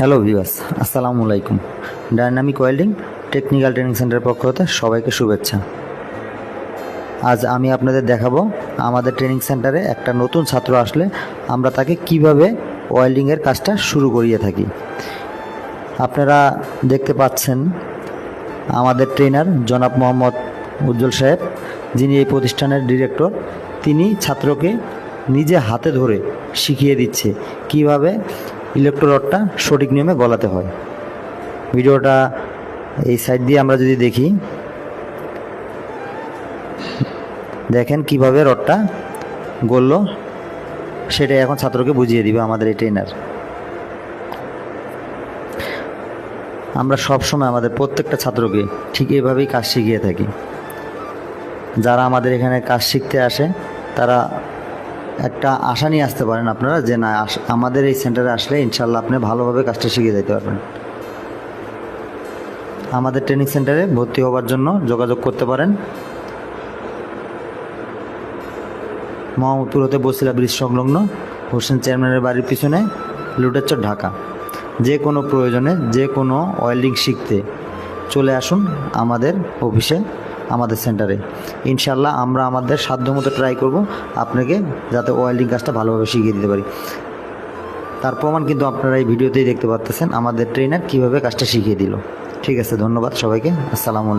Hello viewers আসসালামু আলাইকুম dynamic welding technical training সেন্টারের পক্ষ হতে সবাইকে শুভেচ্ছা। আজ আমি আপনাদের দেখাবো আমাদের ট্রেনিং সেন্টারে একটা নতুন ছাত্র আসলে আমরা তাকে কীভাবে ওয়েল্ডিংয়ের কাজটা শুরু করিয়ে থাকি। আপনারা দেখতে পাচ্ছেন আমাদের ট্রেনার জনাব মোহাম্মদ উজ্জ্বল সাহেব, যিনি এই প্রতিষ্ঠানের ডিরেক্টর তিনি ছাত্রকে নিজে হাতে ধরে শিখিয়ে দিচ্ছে কীভাবে ইলেকট্রোরডটা সঠিক নিয়মে গলাতে হয়। ভিডিওটা এই সাইড দিয়ে আমরা যদি দেখি, দেখেন কীভাবে রডটা গলল, সেটাই এখন ছাত্রকে বুঝিয়ে দিবে আমাদের এই ট্রেনার আমরা সবসময় আমাদের প্রত্যেকটা ছাত্রকে ঠিক এইভাবেই কাজ শিখিয়ে থাকি। যারা আমাদের এখানে কাজ শিখতে আসে, তারা একটা আশা নিয়ে আসতে পারেন আপনারা যে না আমাদের এই সেন্টারে আসলে ইনশাল্লাহ আপনি ভালোভাবে কাজটা শিখে যেতে পারবেন। আমাদের ট্রেনিং সেন্টারে ভর্তি হওয়ার জন্য যোগাযোগ করতে পারেন। মোহাম্মদপুর হতে বসিলা ব্রিজ সংলগ্ন হোসেন চেয়ারম্যানের বাড়ির পিছনে লুটেরচর ঢাকা। যে কোনো প্রয়োজনে যে কোনো ওয়েল্ডিং শিখতে চলে আসুন আমাদের অফিসে। আমাদের সেন্টারে ইনশাল্লাহ আমরা আমাদের সাধ্যমতো ট্রাই করব আপনাকে যাতে ওয়েল্ডিং কাজটা ভালোভাবে শিখিয়ে দিতে পারি। তার প্রমাণ কিন্তু আপনারা এই ভিডিওতেই দেখতে পাচ্ছেন আমাদের ট্রেনার কীভাবে কাজটা শিখিয়ে দিল। ঠিক আছে, ধন্যবাদ সবাইকে। আসসালামু